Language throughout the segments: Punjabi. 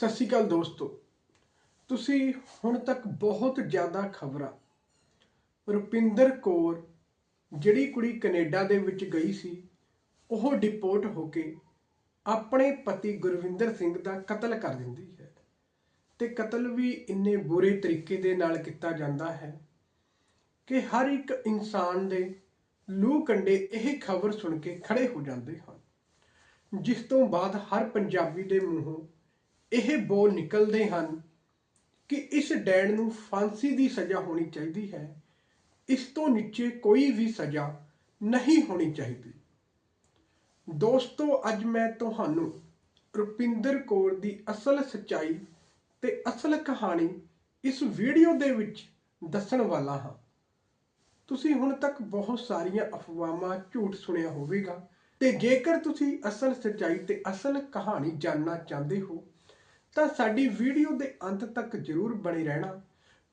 ਸਤਿ ਸ਼੍ਰੀ ਅਕਾਲ ਦੋਸਤੋ। ਤੁਸੀਂ ਹੁਣ ਤੱਕ ਬਹੁਤ ਜ਼ਿਆਦਾ ਖਬਰਾਂ। ਰੁਪਿੰਦਰ ਕੌਰ, ਜਿਹੜੀ ਕੁੜੀ ਕੈਨੇਡਾ ਦੇ ਵਿੱਚ ਗਈ ਸੀ, ਉਹ ਡਿਪੋਰਟ ਹੋ ਕੇ ਆਪਣੇ ਪਤੀ ਗੁਰਵਿੰਦਰ ਸਿੰਘ ਦਾ ਕਤਲ ਕਰ ਦਿੰਦੀ ਹੈ। ਤੇ ਕਤਲ ਵੀ ਇੰਨੇ ਬੁਰੇ ਤਰੀਕੇ ਦੇ ਨਾਲ ਕੀਤਾ ਜਾਂਦਾ ਹੈ ਕਿ ਹਰ ਇੱਕ ਇਨਸਾਨ ਦੇ ਲੂ ਕੰਡੇ ਇਹ ਖਬਰ ਸੁਣ ਕੇ ਖੜੇ ਹੋ ਜਾਂਦੇ ਹਨ, ਜਿਸ ਤੋਂ ਬਾਅਦ ਹਰ ਪੰਜਾਬੀ ਦੇ ਮੂੰਹੋਂ ਇਹ ਬੋਲ ਨਿਕਲਦੇ ਹਨ ਕਿ ਇਸ ਡੈਣ ਨੂੰ ਫਾਂਸੀ ਦੀ ਸਜ਼ਾ ਹੋਣੀ ਚਾਹੀਦੀ ਹੈ। ਇਸ ਤੋਂ ਨੀਚੇ ਕੋਈ ਵੀ ਸਜ਼ਾ ਨਹੀਂ ਹੋਣੀ ਚਾਹੀਦੀ। ਦੋਸਤੋ, ਅੱਜ ਮੈਂ ਤੁਹਾਨੂੰ ਰੁਪਿੰਦਰ ਕੌਰ ਦੀ ਅਸਲ ਸਚਾਈ ਤੇ ਅਸਲ ਕਹਾਣੀ ਇਸ ਵੀਡੀਓ ਦੇ ਵਿੱਚ ਦੱਸਣ ਵਾਲਾ ਹਾਂ। ਤੁਸੀਂ ਹੁਣ ਤੱਕ ਬਹੁਤ ਸਾਰੀਆਂ ਅਫਵਾਹਾਂ, ਝੂਠ ਸੁਣਿਆ ਹੋਵੇਗਾ ਤੇ ਜੇਕਰ ਤੁਸੀਂ ਅਸਲ ਸਚਾਈ ਤੇ ਅਸਲ ਕਹਾਣੀ ਜਾਣਨਾ ਚਾਹੁੰਦੇ ਹੋ ਤਾਂ ਸਾਡੀ ਵੀਡੀਓ ਦੇ ਅੰਤ ਤੱਕ ਜ਼ਰੂਰ ਬਣੇ ਰਹਿਣਾ।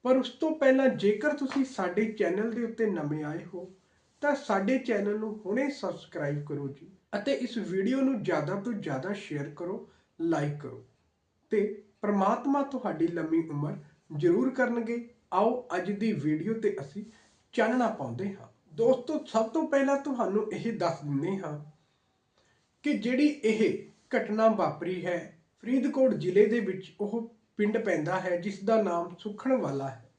ਪਰ ਉਸ ਤੋਂ ਪਹਿਲਾਂ ਜੇਕਰ ਤੁਸੀਂ ਸਾਡੇ ਚੈਨਲ ਦੇ ਉੱਤੇ ਨਵੇਂ ਆਏ ਹੋ, ਤਾਂ ਸਾਡੇ ਚੈਨਲ ਨੂੰ ਹੁਣੇ ਸਬਸਕ੍ਰਾਈਬ ਕਰੋ ਜੀ ਅਤੇ ਇਸ ਵੀਡੀਓ ਨੂੰ ਜ਼ਿਆਦਾ ਤੋਂ ਜ਼ਿਆਦਾ ਸ਼ੇਅਰ ਕਰੋ ਲਾਈਕ ਕਰੋ ਤੇ ਪ੍ਰਮਾਤਮਾ ਤੁਹਾਡੀ ਲੰਮੀ ਉਮਰ ਜ਼ਰੂਰ ਕਰਨਗੇ। ਆਓ ਅੱਜ ਦੀ ਵੀਡੀਓ ਤੇ ਅਸੀਂ ਚਾਨਣਾ ਪਾਉਂਦੇ ਹਾਂ। ਦੋਸਤੋ, ਸਭ ਤੋਂ ਪਹਿਲਾਂ ਤੁਹਾਨੂੰ ਇਹ ਦੱਸ ਦਿੰਦੇ ਹਾਂ ਕਿ ਜਿਹੜੀ ਇਹ ਘਟਨਾ ਵਾਪਰੀ ਹੈ ਫਰੀਦਕੋਟ ਜ਼ਿਲ੍ਹੇ ਦੇ ਵਿੱਚ ਉਹ ਪਿੰਡ ਪੈਂਦਾ ਹੈ ਜਿਸ ਦਾ ਨਾਮ ਸੁਖਣ ਵਾਲਾ ਹੈ।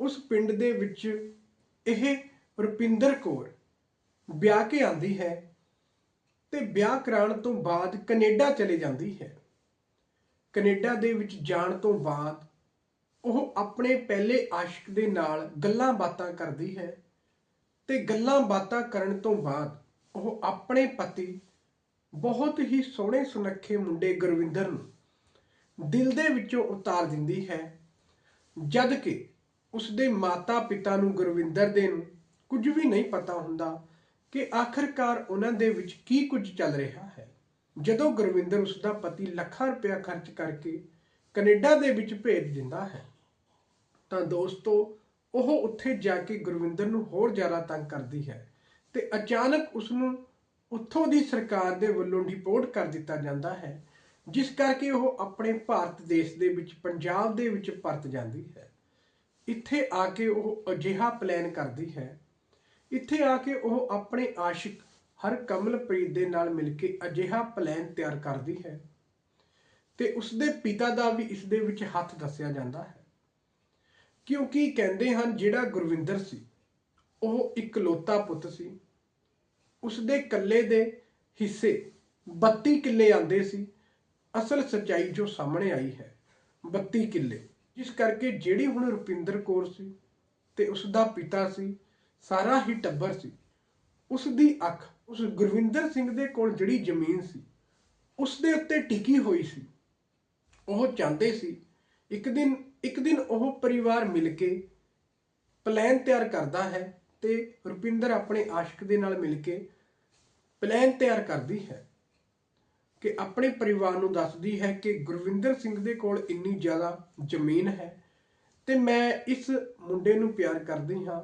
ਉਸ ਪਿੰਡ ਦੇ ਵਿੱਚ ਇਹ ਰੁਪਿੰਦਰ ਕੌਰ ਵਿਆਹ ਕੇ ਆਂਦੀ ਹੈ ਤੇ ਵਿਆਹ ਕਰਾਉਣ ਤੋਂ ਬਾਅਦ ਕੈਨੇਡਾ ਚਲੇ ਜਾਂਦੀ ਹੈ। ਕੈਨੇਡਾ ਦੇ ਵਿੱਚ ਜਾਣ ਤੋਂ ਬਾਅਦ ਉਹ ਆਪਣੇ ਪਹਿਲੇ ਆਸ਼ਿਕ ਦੇ ਨਾਲ ਗੱਲਾਂ ਬਾਤਾਂ ਕਰਦੀ ਹੈ ਤੇ ਗੱਲਾਂ ਬਾਤਾਂ ਕਰਨ ਤੋਂ ਬਾਅਦ ਉਹ ਆਪਣੇ ਪਤੀ ਬਹੁਤ ਹੀ ਸੋਹਣੇ ਸੁਨੱਖੇ ਮੁੰਡੇ ਗੁਰਵਿੰਦਰ ਨੂੰ ਦਿਲ ਦੇ ਵਿੱਚੋਂ ਉਤਾਰ ਦਿੰਦੀ ਹੈ, ਜਦ ਕਿ ਉਸ ਦੇ ਮਾਤਾ-ਪਿਤਾ ਨੂੰ ਗੁਰਵਿੰਦਰ ਦੇ ਨੂੰ ਕੁਝ ਵੀ ਨਹੀਂ ਪਤਾ ਹੁੰਦਾ ਕਿ ਆਖਰਕਾਰ ਉਹਨਾਂ ਦੇ ਵਿੱਚ ਕੀ ਕੁਝ ਚੱਲ ਰਿਹਾ ਹੈ। ਜਦੋਂ ਗੁਰਵਿੰਦਰ ਉਸ ਦਾ ਪਤੀ ਲੱਖਾਂ ਰੁਪਇਆ ਖਰਚ ਕਰਕੇ ਕੈਨੇਡਾ ਦੇ ਵਿੱਚ ਭੇਜ ਦਿੰਦਾ ਹੈ, ਤਾਂ ਦੋਸਤੋ, ਉਹ ਉੱਥੇ ਜਾ ਕੇ ਗੁਰਵਿੰਦਰ ਨੂੰ ਹੋਰ ਜ਼ਿਆਦਾ ਤੰਗ ਕਰਦੀ ਹੈ ਤੇ ਅਚਾਨਕ ਉਸ ਨੂੰ ਉੱਥੋਂ ਦੀ ਸਰਕਾਰ ਦੇ ਵੱਲੋਂ ਡਿਪੋਰਟ ਕਰ ਦਿੱਤਾ ਜਾਂਦਾ ਹੈ, ਜਿਸ ਕਰਕੇ ਉਹ ਆਪਣੇ ਭਾਰਤ ਦੇਸ਼ ਦੇ ਵਿੱਚ, ਪੰਜਾਬ ਦੇ ਵਿੱਚ ਪਰਤ ਜਾਂਦੀ ਹੈ। ਇੱਥੇ ਆ ਕੇ ਉਹ ਅਜਿਹਾ ਪਲਾਨ ਕਰਦੀ ਹੈ। ਇੱਥੇ ਆ ਕੇ ਉਹ ਆਪਣੇ ਆਸ਼ਿਕ ਹਰ ਕਮਲਪ੍ਰੀਤ ਦੇ ਨਾਲ ਮਿਲ ਕੇ ਅਜਿਹਾ ਪਲਾਨ ਤਿਆਰ ਕਰਦੀ ਹੈ ਤੇ ਉਸ ਦੇ ਪਿਤਾ ਦਾ ਵੀ ਇਸ ਦੇ ਵਿੱਚ ਹੱਥ ਦੱਸਿਆ ਜਾਂਦਾ ਹੈ। ਕਿਉਂਕਿ ਕਹਿੰਦੇ ਹਨ ਜਿਹੜਾ ਗੁਰਵਿੰਦਰ ਸੀ, ਉਹ ਇਕਲੌਤਾ ਪੁੱਤ ਸੀ। ਉਸਦੇ ਕੱਲੇ ਦੇ ਹਿੱਸੇ 32 ਕਿੱਲੇ ਆਂਦੇ ਸੀ। ਅਸਲ ਸਚਾਈ ਜੋ ਸਾਹਮਣੇ ਆਈ ਹੈ 32 ਕਿੱਲੇ। ਜਿਸ ਕਰਕੇ ਜਿਹੜੀ ਹੁਣ ਰੁਪਿੰਦਰ ਕੌਰ ਸੀ ਤੇ ਉਸ ਦਾ ਪਿਤਾ ਸੀ, ਸਾਰਾ ਹੀ ਟੱਬਰ ਸੀ। ਉਸ ਦੀ ਅੱਖ, ਉਸ ਗੁਰਵਿੰਦਰ ਸਿੰਘ ਦੇ ਕੋਲ ਜਿਹੜੀ ਜ਼ਮੀਨ ਸੀ ਉਸ ਦੇ ਉੱਤੇ ਟਿਕੀ ਹੋਈ ਸੀ। ਉਹ ਚਾਹੁੰਦੇ ਸੀ, ਇੱਕ ਦਿਨ ਇੱਕ ਦਿਨ ਉਹ ਪਰਿਵਾਰ ਮਿਲ ਕੇ ਪਲਾਨ ਤਿਆਰ ਕਰਦਾ ਹੈ ਤੇ ਰੁਪਿੰਦਰ ਆਪਣੇ ਆਸ਼ਿਕ ਦੇ ਨਾਲ ਮਿਲ ਕੇ ਪਲਾਨ ਤਿਆਰ ਕਰਦੀ ਹੈ ਕਿ ਆਪਣੇ ਪਰਿਵਾਰ ਨੂੰ ਦੱਸਦੀ ਹੈ ਕਿ ਗੁਰਵਿੰਦਰ ਸਿੰਘ ਦੇ ਕੋਲ ਇੰਨੀ ਜ਼ਿਆਦਾ ਜ਼ਮੀਨ ਹੈ ਤੇ ਮੈਂ ਇਸ ਮੁੰਡੇ ਨੂੰ ਪਿਆਰ ਕਰਦੀ ਹਾਂ।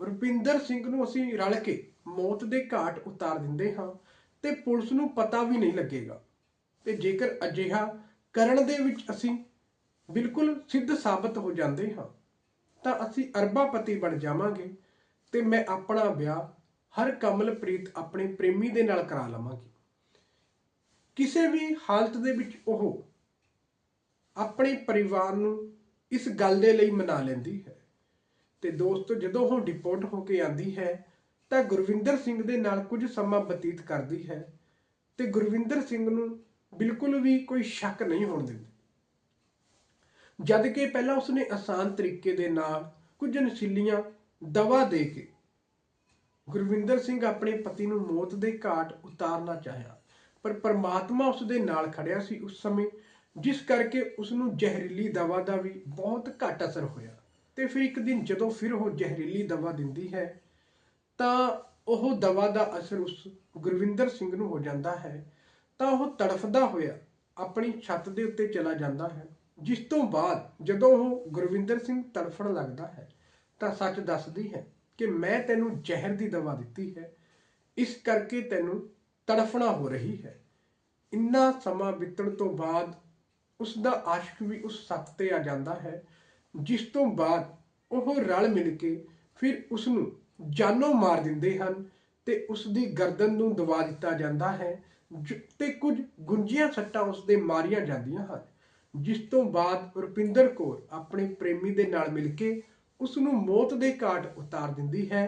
ਰੁਪਿੰਦਰ ਸਿੰਘ ਨੂੰ ਅਸੀਂ ਰਲ ਕੇ ਮੌਤ ਦੇ ਘਾਟ ਉਤਾਰ ਦਿੰਦੇ ਹਾਂ ਤੇ ਪੁਲਿਸ ਨੂੰ ਪਤਾ ਵੀ ਨਹੀਂ ਲੱਗੇਗਾ। ਤੇ ਜੇਕਰ ਅਜਿਹਾ ਕਰਨ ਦੇ ਵਿੱਚ ਅਸੀਂ ਬਿਲਕੁਲ ਸਿੱਧ ਸਾਬਤ ਹੋ ਜਾਂਦੇ ਹਾਂ, ਤਾਂ ਅਸੀਂ ਅਰਬਾਪਤੀ ਬਣ ਜਾਵਾਂਗੇ। ਤੇ ਮੈਂ ਆਪਣਾ ਵਿਆਹ ਹਰ ਕਮਲਪ੍ਰੀਤ ਆਪਣੇ ਪ੍ਰੇਮੀ ਦੇ ਨਾਲ ਕਰਾ ਲਵਾਂਗੀ। ਕਿਸੇ ਵੀ ਹਾਲਤ ਦੇ ਵਿੱਚ ਉਹ ਆਪਣੇ ਪਰਿਵਾਰ ਨੂੰ ਇਸ ਗੱਲ ਦੇ ਲਈ ਮਨਾ ਲੈਂਦੀ ਹੈ। ਤੇ ਦੋਸਤੋ, ਜਦੋਂ ਉਹ ਡਿਪੋਰਟ ਹੋ ਕੇ ਆਂਦੀ ਹੈ, ਤਾਂ ਗੁਰਵਿੰਦਰ ਸਿੰਘ ਦੇ ਨਾਲ ਕੁਝ ਸਮਾਂ ਬਤੀਤ ਕਰਦੀ ਹੈ ਤੇ ਗੁਰਵਿੰਦਰ ਸਿੰਘ ਨੂੰ ਬਿਲਕੁਲ ਵੀ ਕੋਈ ਸ਼ੱਕ ਨਹੀਂ ਹੋਣ ਦਿੰਦੀ। ਜਦ ਕਿ ਪਹਿਲਾਂ ਉਸਨੇ ਆਸਾਨ ਤਰੀਕੇ ਦੇ ਨਾਲ ਕੁਝ ਨਸ਼ੀਲੀਆਂ ਦਵਾ ਦੇ ਕੇ ਗੁਰਵਿੰਦਰ ਸਿੰਘ ਆਪਣੇ ਪਤੀ ਨੂੰ ਮੌਤ ਦੇ ਘਾਟ ਉਤਾਰਨਾ ਚਾਹਿਆ, ਪਰ ਪਰਮਾਤਮਾ ਉਸ ਦੇ ਨਾਲ ਖੜਿਆ ਸੀ ਉਸ ਸਮੇਂ, ਜਿਸ ਕਰਕੇ ਉਸ ਨੂੰ ਜ਼ਹਿਰੀਲੀ ਦਵਾ ਦਾ ਵੀ ਬਹੁਤ ਘੱਟ ਅਸਰ ਹੋਇਆ। ਤੇ ਫਿਰ ਇੱਕ ਦਿਨ ਜਦੋਂ ਫਿਰ ਉਹ ਜ਼ਹਿਰੀਲੀ ਦਵਾ ਦਿੰਦੀ ਹੈ, ਤਾਂ ਉਹ ਦਵਾ ਦਾ ਅਸਰ ਉਸ ਗੁਰਵਿੰਦਰ ਸਿੰਘ ਨੂੰ ਹੋ ਜਾਂਦਾ ਹੈ, ਤਾਂ ਉਹ ਤੜਫਦਾ ਹੋਇਆ ਆਪਣੀ ਛੱਤ ਦੇ ਉੱਤੇ ਚਲਾ ਜਾਂਦਾ ਹੈ, ਜਿਸ ਤੋਂ ਬਾਅਦ ਜਦੋਂ ਉਹ ਗੁਰਵਿੰਦਰ ਸਿੰਘ ਤੜਫਣ ਲੱਗਦਾ ਹੈ ਤਾਂ ਸੱਚ ਦੱਸਦੀ ਹੈ ਕਿ ਮੈਂ ਤੈਨੂੰ ਜ਼ਹਿਰ ਦੀ ਦਵਾ ਦਿੱਤੀ ਹੈ। ਇਸ ਕਰਕੇ ਤੈਨੂੰ ਤੜਫਣਾ ਹੋ ਰਹੀ ਹੈ। ਇੰਨਾ ਸਮਾਂ ਬੀਤਣ ਤੋਂ ਬਾਅਦ ਉਸ ਦਾ ਆਸ਼ਿਕ ਵੀ ਉਸ ਸੱਪ ਤੇ ਆ ਜਾਂਦਾ ਹੈ, ਜਿਸ ਤੋਂ ਬਾਅਦ ਉਹ ਰਲ ਮਿਲ ਕੇ ਫਿਰ ਉਸ ਨੂੰ ਜਾਨੋਂ ਮਾਰ ਦਿੰਦੇ ਹਨ ਤੇ ਉਸ ਦੀ ਗਰਦਨ ਨੂੰ ਦਬਾ ਦਿੱਤਾ ਜਾਂਦਾ ਹੈ ਤੇ ਕੁਝ ਗੁੰਜੀਆਂ ਸੱਟਾਂ ਉਸ ਦੇ ਮਾਰੀਆਂ ਜਾਂਦੀਆਂ ਹਨ, ਜਿਸ ਤੋਂ ਬਾਅਦ ਰੁਪਿੰਦਰ ਕੌਰ ਆਪਣੇ ਪ੍ਰੇਮੀ ਦੇ ਨਾਲ ਮਿਲ ਕੇ ਉਸ ਨੂੰ ਮੌਤ ਦੇ ਘਾਟ ਉਤਾਰ ਦਿੰਦੀ ਹੈ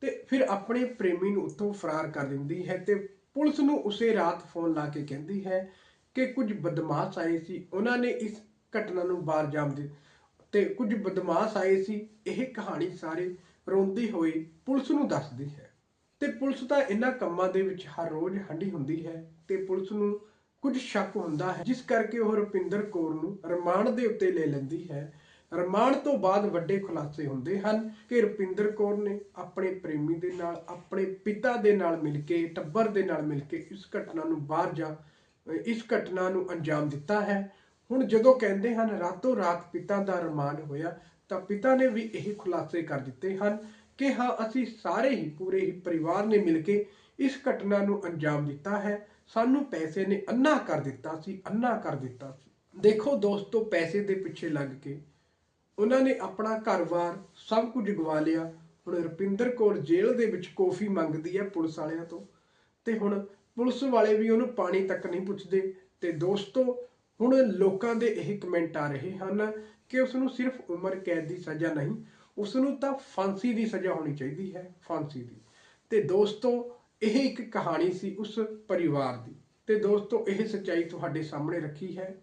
ਤੇ ਫਿਰ ਆਪਣੇ ਪ੍ਰੇਮੀ ਨੂੰ ਉੱਥੋਂ ਫਰਾਰ ਕਰ ਦਿੰਦੀ ਹੈ ਤੇ ਪੁਲਿਸ ਨੂੰ ਉਸੇ ਰਾਤ ਫੋਨ ਲਾ ਕੇ ਕਹਿੰਦੀ ਹੈ ਕਿ ਕੁਝ ਬਦਮਾਸ਼ ਆਏ ਸੀ। ਉਹਨਾਂ ਨੇ ਇਸ ਘਟਨਾ ਨੂੰ ਬਾਹਰ ਜਾਮ ਦੇ ਤੇ ਕੁਝ ਬਦਮਾਸ਼ ਆਏ ਸੀ। ਇਹ ਕਹਾਣੀ ਸਾਰੇ ਰੋਂਦੀ ਹੋਈ ਪੁਲਿਸ ਨੂੰ ਦੱਸਦੀ ਹੈ। ਤੇ ਪੁਲਿਸ ਤਾਂ ਇਹਨਾਂ ਕੰਮਾਂ ਦੇ ਵਿੱਚ ਹਰ ਰੋਜ਼ ਹੰਡੀ ਹੁੰਦੀ ਹੈ ਤੇ ਪੁਲਿਸ ਨੂੰ ਕੁਝ ਸ਼ੱਕ ਹੁੰਦਾ ਹੈ, ਜਿਸ ਕਰਕੇ ਉਹ ਰੁਪਿੰਦਰ ਕੌਰ ਨੂੰ ਰਿਮਾਂਡ ਦੇ ਉੱਤੇ ਲੈ ਲੈਂਦੀ ਹੈ ਰਿਮਾਂਡ ਤੋਂ ਬਾਅਦ ਵੱਡੇ ਖੁਲਾਸੇ ਹੁੰਦੇ ਹਨ ਕਿ ਰੁਪਿੰਦਰ ਕੌਰ ਨੇ ਆਪਣੇ ਪ੍ਰੇਮੀ ਦੇ ਨਾਲ, ਆਪਣੇ ਪਿਤਾ ਦੇ ਨਾਲ ਮਿਲ ਕੇ, ਟੱਬਰ ਦੇ ਨਾਲ ਮਿਲ ਕੇ ਇਸ ਘਟਨਾ ਨੂੰ ਬਾਹਰ ਜਾ ਇਸ ਘਟਨਾ ਨੂੰ ਅੰਜਾਮ ਦਿੱਤਾ ਹੈ। ਹੁਣ ਜਦੋਂ ਕਹਿੰਦੇ ਹਨ, ਰਾਤੋਂ ਰਾਤ ਪਿਤਾ ਦਾ ਰਿਮਾਂਡ ਹੋਇਆ, ਤਾਂ ਪਿਤਾ ਨੇ ਵੀ ਇਹ ਖੁਲਾਸੇ ਕਰ ਦਿੱਤੇ ਹਨ ਕਿ ਹਾਂ, ਅਸੀਂ ਸਾਰੇ ਹੀ, ਪੂਰੇ ਹੀ ਪਰਿਵਾਰ ਨੇ ਮਿਲ ਕੇ ਇਸ ਘਟਨਾ ਨੂੰ ਅੰਜਾਮ ਦਿੱਤਾ ਹੈ। ਸਾਨੂੰ ਪੈਸੇ ਨੇ ਅੰਨਾ ਕਰ ਦਿੱਤਾ ਸੀ ਅੰਨਾ ਕਰ ਦਿੱਤਾ ਸੀ। ਦੇਖੋ ਦੋਸਤੋ, ਪੈਸੇ ਦੇ ਪਿੱਛੇ ਲੱਗ ਕੇ ਉਹਨਾਂ ਨੇ ਆਪਣਾ ਘਰ-ਬਾਰ ਸਭ ਕੁਝ ਗਵਾ ਲਿਆ। ਹੁਣ ਰੁਪਿੰਦਰ ਕੌਰ ਜੇਲ੍ਹ ਦੇ ਵਿੱਚ ਕੌਫੀ ਮੰਗਦੀ ਹੈ ਪੁਲਿਸ ਵਾਲਿਆਂ ਤੋਂ। ਤੇ ਹੁਣ ਪੁਲਿਸ ਵਾਲੇ ਵੀ ਉਹਨੂੰ ਪਾਣੀ ਤੱਕ ਨਹੀਂ ਪੁੱਛਦੇ। ਤੇ ਦੋਸਤੋ, ਹੁਣ ਲੋਕਾਂ ਦੇ ਇਹ ਕਮੈਂਟ ਆ ਰਹੇ ਹਨ ਕਿ ਉਸ ਨੂੰ ਸਿਰਫ ਉਮਰ ਕੈਦ ਦੀ ਸਜ਼ਾ ਨਹੀਂ ਉਸ ਨੂੰ ਤਾਂ ਫਾਂਸੀ ਦੀ ਸਜ਼ਾ ਹੋਣੀ ਚਾਹੀਦੀ ਹੈ, ਫਾਂਸੀ ਦੀ। ਤੇ ਦੋਸਤੋ, ਇਹ ਇੱਕ ਕਹਾਣੀ ਸੀ ਉਸ ਪਰਿਵਾਰ ਦੀ। ਤੇ ਦੋਸਤੋ, ਇਹ ਸੱਚਾਈ ਤੁਹਾਡੇ ਸਾਹਮਣੇ ਰੱਖੀ ਹੈ।